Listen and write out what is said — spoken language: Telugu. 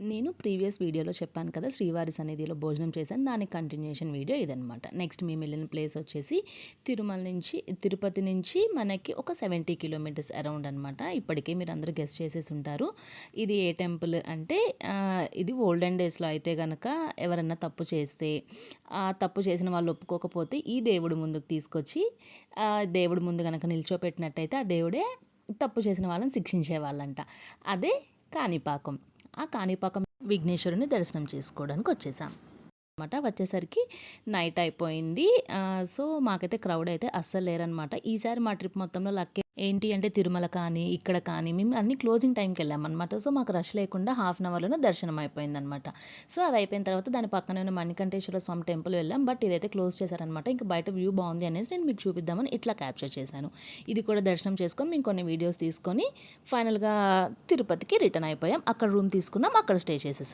నేను ప్రీవియస్ వీడియోలో చెప్పాను కదా శ్రీవారి సన్నిధిలో భోజనం చేశాను. దానికి కంటిన్యూషన్ వీడియో ఇదనమాట నెక్స్ట్ మేము వెళ్ళిన ప్లేస్ వచ్చేసి తిరుమల నుంచి తిరుపతి నుంచి మనకి ఒక సెవెంటీ కిలోమీటర్స్ అరౌండ్ అనమాట ఇప్పటికే మీరు అందరూ గెస్ట్ చేసేసి ఉంటారు. ఇది ఏ టెంపుల్ అంటే ఇది ఓల్డెన్ డేస్లో అయితే కనుక ఎవరన్నా తప్పు చేస్తే ఆ తప్పు చేసిన వాళ్ళు ఒప్పుకోకపోతే ఈ దేవుడు ముందుకు తీసుకొచ్చి దేవుడు ముందు కనుక నిల్చోపెట్టినట్టయితే ఆ దేవుడే తప్పు చేసిన వాళ్ళని శిక్షించే వాళ్ళంట. అదే కాణిపాకం. ఆ కాణిపాకం విఘ్నేశ్వరుని దర్శనం చేసుకోవడానికి వచ్చేసాం. అనమాట వచ్చేసరికి నైట్ అయిపోయింది. సో మాకైతే క్రౌడ్ అయితే అస్సలు లేరనమాట ఈసారి మా ట్రిప్ మొత్తంలో లక్ ఏంటి అంటే తిరుమల కానీ ఇక్కడ కానీ మేము అన్ని క్లోజింగ్ టైంకి వెళ్ళామన్నమాట. సో మాకు రష్ లేకుండా హాఫ్ అన్ అవర్లోనే దర్శనం అయిపోయిందనమాట సో అది అయిపోయిన తర్వాత దాని పక్కనే ఉన్న మణికంఠేశ్వర స్వామి టెంపుల్ వెళ్ళాం. బట్ ఇదైతే క్లోజ్ చేశారనమాట ఇంకా బయట వ్యూ బాగుంది అనేసి నేను మీకు చూపిద్దామని ఇట్లా క్యాప్చర్ చేశాను. ఇది కూడా దర్శనం చేసుకొని మేము కొన్ని వీడియోస్ తీసుకొని ఫైనల్గా తిరుపతికి రిటర్న్ అయిపోయాం. అక్కడ రూమ్ తీసుకున్నాం. అక్కడ స్టే చేసేసాం.